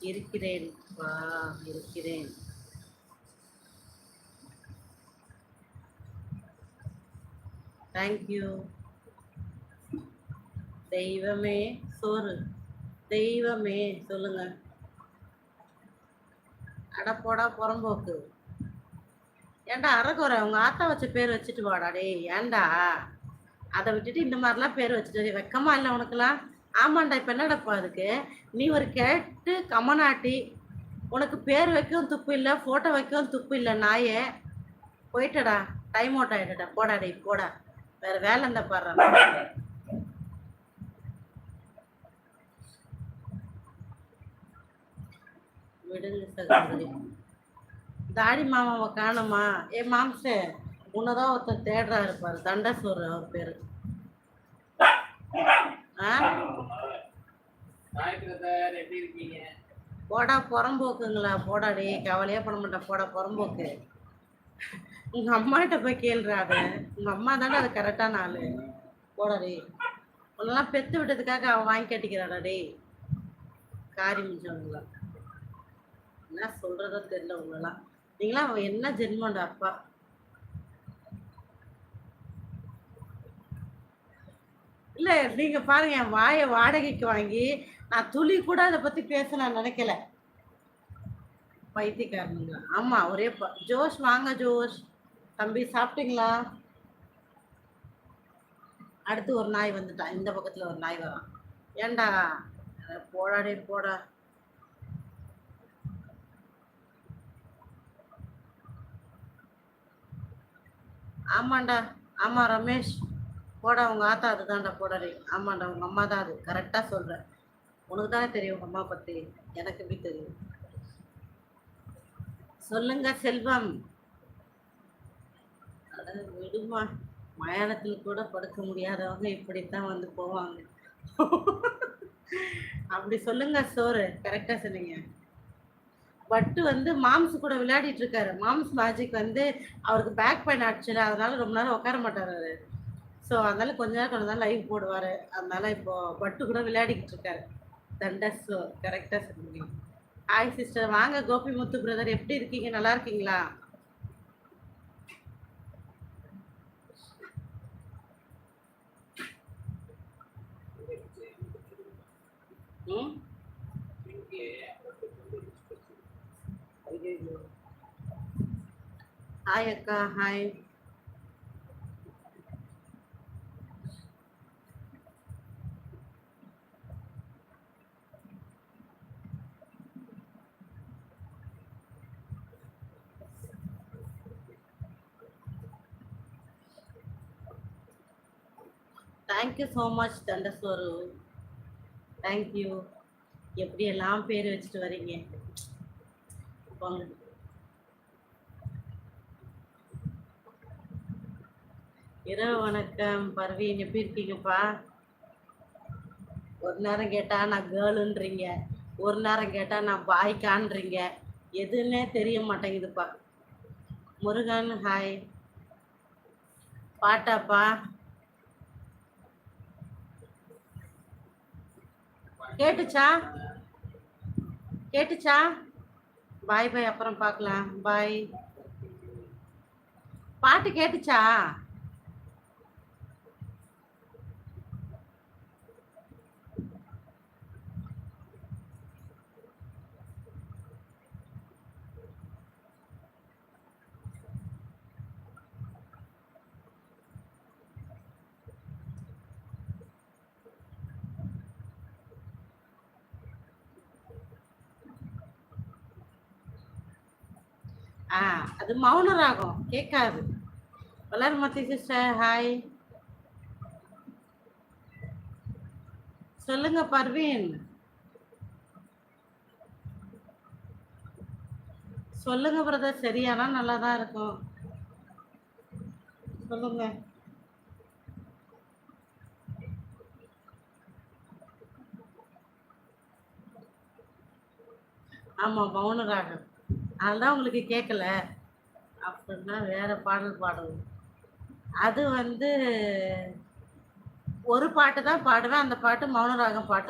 இருக்கிறேன். வா இருக்கிறேன். தேங்க்யூ தெய்வமே சோறு. தெய்வமே சொல்லுங்க. அடப்போடா போடா புறம்போக்கு. ஏண்டா அறகுறை உங்க ஆத்தா வச்ச பேர் வச்சுட்டு வாடா டே ஏண்டா? அதை விட்டுட்டு இந்த மாதிரிலாம் பேர் வச்சுட்டு வெக்கமா இல்லை உனக்குலாம்? ஆமாண்டா இப்போ என்னடப்பா அதுக்கு? நீ ஒரு கேட்டு கமனாட்டி உனக்கு பேர் வைக்கவும் துப்பு இல்லை ஃபோட்டோ வைக்கவும் துப்பு இல்லை நாயே போயிட்டடா டைம் அவுட் ஆகிட்டடா போடா போடா. வேற வேலை இருந்தா பாடுறா விடுங்க சகோதரி. தாடி மாமாவை காணுமா? ஏ மாம்சே உன்னதான் ஒருத்தர் தேடுறா இருப்பாரு தண்டசூர் அவர் பேரு. போடா புறம்போக்குங்களா போடா டேய் கவலையே பண்ண மாட்டேன் போடா புறம்போக்கு. உங்க அம்மாகிட்ட போய் கேளுடா அது. உங்க அம்மா தானே அது கரெக்டான ஆளு. போடா டேய். உன்னெல்லாம் பெத்து விட்டதுக்காக அவன் வாங்கி கட்டிக்கிறாடா டேய். காரி மிஞ்சவங்களா. என்ன சொல்றதோ தெரியல உங்களெல்லாம். நீங்களாம் அவன் என்ன ஜென்மண்டா அப்பா. இல்ல நீங்க பாருங்க என் வாயை வாடகைக்கு வாங்கி நான் துளி கூட அதை பத்தி பேச நான் நினைக்கல. பைத்தியக்காரனுங்களா ஆமா ஒரே ஜோஷ் வாங்க ஜோஷ். தம்பி சாப்பிட்டீங்களா? அடுத்து ஒரு நாய் வந்துட்டான் இந்த பக்கத்துல ஒரு நாய் வரான். ஏன்டா போடாடே போடா போடா. ஆமாண்டா ஆமா ரமேஷ். போட உங்க ஆத்தா அதுதான்டா போடறேன் ஆமாண்டா உங்க அம்மா தான் அது. கரெக்டா சொல்றேன் உனக்கு தானே தெரியும் உங்க அம்மா பத்தி. எனக்கு எப்படி தெரியும்? சொல்லுங்க செல்வம். அட விடுமா? மயானத்தில் கூட படுக்க முடியாதவங்க இப்படித்தான் வந்து போவாங்க. அப்படி சொல்லுங்க சோறு. கரெக்டா சொன்னீங்க. பட்டு வந்து மாம்ஸ் கூட விளையாடிட்டு இருக்காரு. மாம்ஸ் மேஜிக் வந்து அவருக்கு பேக் பெயின் ஆச்சுல அதனால ரொம்ப நேரம் உட்கார மாட்டார் அவரு. ஸோ அதனால கொஞ்ச நேரம் கொஞ்ச நாள் லைவ் போடுவார். அதனால இப்போ பட்டு கூட விளையாடிக்கிட்டு இருக்காரு. தண்டஸ் கரெக்டாக சொல்லுங்க. ஹாய் சிஸ்டர் வாங்க கோபி முத்து பிரதர் எப்படி இருக்கீங்க? நல்லா இருக்கீங்களா? ம்? ஹாய் அக்கா. Hi thank you so much தண்டஸ்வரு thank you எப்படியெல்லாம் பேர் வச்சுட்டு வரீங்க? இரவு வணக்கம் பர்வீன். எப்படி இருக்கீங்கப்பா? ஒரு நேரம் கேட்டால் நான் கேர்ளுன்றீங்க ஒரு நேரம் கேட்டால் நான் பாய்க்கான்றீங்க. எதுன்னே தெரிய மாட்டேங்குதுப்பா. முருகன் ஹாய் பாட்டாப்பா. கேட்டுச்சா? கேட்டுச்சா? பாய் பாய் அப்புறம் பார்க்கலாம். பாய். பாட்டு கேட்டுச்சா? ஆ அது மௌன ராகம் கேட்காது. வளர்மதி சிஸ்டர் ஹாய் சொல்லுங்க பர்வீன். சொல்லுங்க பிரதர் சரியானா நல்லா தான் இருக்கும். சொல்லுங்க. ஆமா மௌன ராகம் அதுதான் உங்களுக்கு கேட்கல அப்படின்னா வேற பாடல் பாடணும். அது வந்து ஒரு பாட்டு தான் பாடுவேன். அந்த பாட்டு மௌன ராகம் பாட்டு